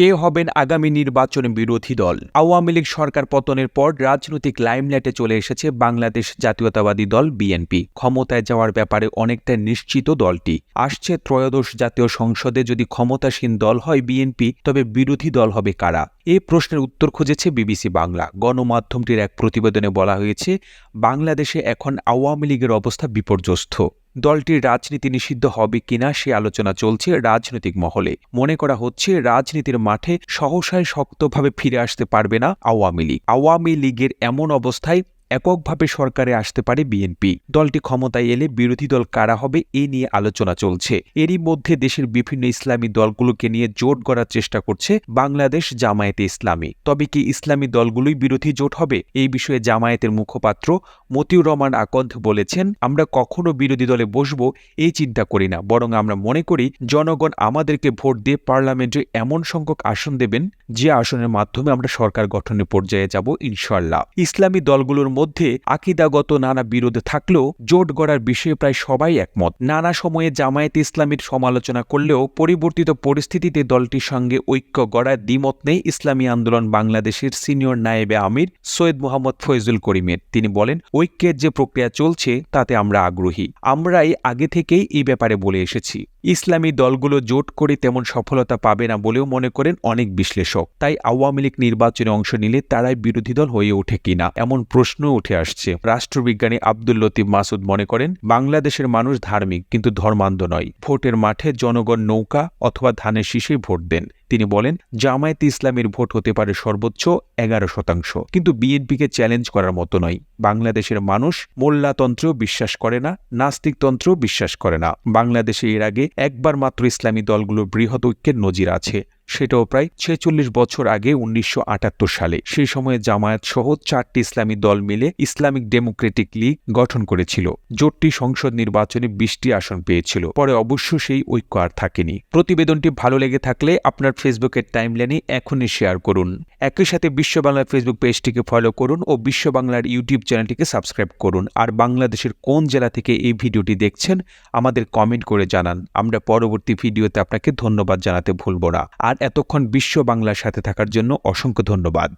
কে হবেন আগামী নির্বাচন বিরোধী দল? আওয়ামী লীগ সরকার পতনের পর রাজনৈতিক লাইমলাইটে চলে এসেছে বাংলাদেশ জাতীয়তাবাদী দল বিএনপি। ক্ষমতায় যাওয়ার ব্যাপারে অনেকটা নিশ্চিত দলটি। আসছে ত্রয়োদশ জাতীয় সংসদে যদি ক্ষমতাসীন দল হয় বিএনপি, তবে বিরোধী দল হবে কারা? এ প্রশ্নের উত্তর খুঁজেছে বিবিসি বাংলা। গণমাধ্যমটির এক প্রতিবেদনে বলা হয়েছে, বাংলাদেশে এখন আওয়ামী লীগের অবস্থা বিপর্যস্ত। দলটির রাজনীতি নিষিদ্ধ হবে কিনা সে আলোচনা চলছে রাজনৈতিক মহলে। মনে করা হচ্ছে, রাজনীতির মাঠে সহসায় শক্তভাবে ফিরে আসতে পারবে না আওয়ামী লীগ। আওয়ামী লীগের এমন অবস্থায় এককভাবে সরকারে আসতে পারে বিএনপি। দলটি ক্ষমতায় এলে বিরোধী দল কারা হবে এ নিয়ে আলোচনা চলছে। এরই মধ্যে দেশের বিভিন্ন ইসলামী দলগুলোকে নিয়ে জোট গড়ার চেষ্টা করছে বাংলাদেশ জামায়াতে ইসলামী। তবে কি ইসলামী দলগুলোই বিরোধী জোট হবে? এই বিষয়ে জামায়াতের মুখপাত্র মতিউর রহমান আকন্দ বলেছেন, আমরা কখনো বিরোধী দলে বসবো এই চিন্তা করি না। বরং আমরা মনে করি জনগণ আমাদেরকে ভোট দিয়ে পার্লামেন্টে এমন সংখ্যক আসন দেবেন যে আসনের মাধ্যমে আমরা সরকার গঠনের পর্যায়ে যাব ইনশাল্লাহ ইসলামী দলগুলোর মধ্যে আকিদাগত নানা বিরোধ থাকলেও জোট গড়ার বিষয়ে প্রায় সবাই একমত। নানা সময়ে জামায়াতে ইসলামীর সমালোচনা করলেও পরিবর্তিত পরিস্থিতিতে দলটির সঙ্গে ঐক্য গড়ার দ্বিমত নেই ইসলামী আন্দোলন বাংলাদেশের সিনিয়র নায়েবে আমির সৈয়দ মোহাম্মদ ফয়জুল করিমের। তিনি বলেন, ঐক্যের যে প্রক্রিয়া চলছে, তাতে আমরা আগ্রহী। আমরাই আগে থেকেই এই ব্যাপারে বলে এসেছি। ইসলামী দলগুলো জোট করে তেমন সফলতা পাবে না বলেও মনে করেন অনেক বিশ্লেষক। তাই আওয়ামী লীগ নির্বাচনে অংশ নিলে তারাই বিরোধী দল হয়ে ওঠে কিনা, এমন প্রশ্ন উঠে আসছে। রাষ্ট্রবিজ্ঞানী আব্দুল লতিফ মাসুদ মনে করেন, বাংলাদেশের মানুষ ধার্মিক কিন্তু ধর্মান্ধ নয়। ভোটের মাঠে জনগণ নৌকা অথবা ধানের শীষেই ভোট দেন। তিনি বলেন, জামায়াতে ইসলামের ভোট হতে পারে সর্বোচ্চ এগারো শতাংশ, কিন্তু বিএনপিকে চ্যালেঞ্জ করার মতো নয়। বাংলাদেশের মানুষ মোল্লাতন্ত্রেও বিশ্বাস করে না নাস্তিকতন্ত্রেও বিশ্বাস করে না। বাংলাদেশে এর আগে একবার মাত্র ইসলামী দলগুলোর বৃহৎ ঐক্যের নজির আছে। সেটাও প্রায় ছেচল্লিশ বছর আগে উনিশশো আটাত্তর সালে। সেই সময়ে জামায়াত সহ চারটি ইসলামী দল মিলে ইসলামিক ডেমোক্রেটিক লীগ গঠন করেছিল। জোটটি সংসদ নির্বাচনে বিশটি আসন পেয়েছিল। পরে অবশ্য সেই ঐক্য আর থাকেনি। প্রতিবেদনটি ভালো লেগে থাকলে আপনার ফেসবুকের টাইমলাইনে এখনই শেয়ার করুন। একই সাথে বিশ্ব বাংলার ফেসবুক পেজটিকে ফলো করুন ও বিশ্ব বাংলার ইউটিউব চ্যানেলটিকে সাবস্ক্রাইব করুন। আর বাংলাদেশের কোন জেলা থেকে এই ভিডিওটি দেখছেন, আমাদের কমেন্ট করে জানান। আমরা পরবর্তী ভিডিওতে আপনাকে ধন্যবাদ জানাতে ভুলব না। আর এতক্ষণ বিশ্ব বাংলার সাথে থাকার জন্য অসংখ্য ধন্যবাদ।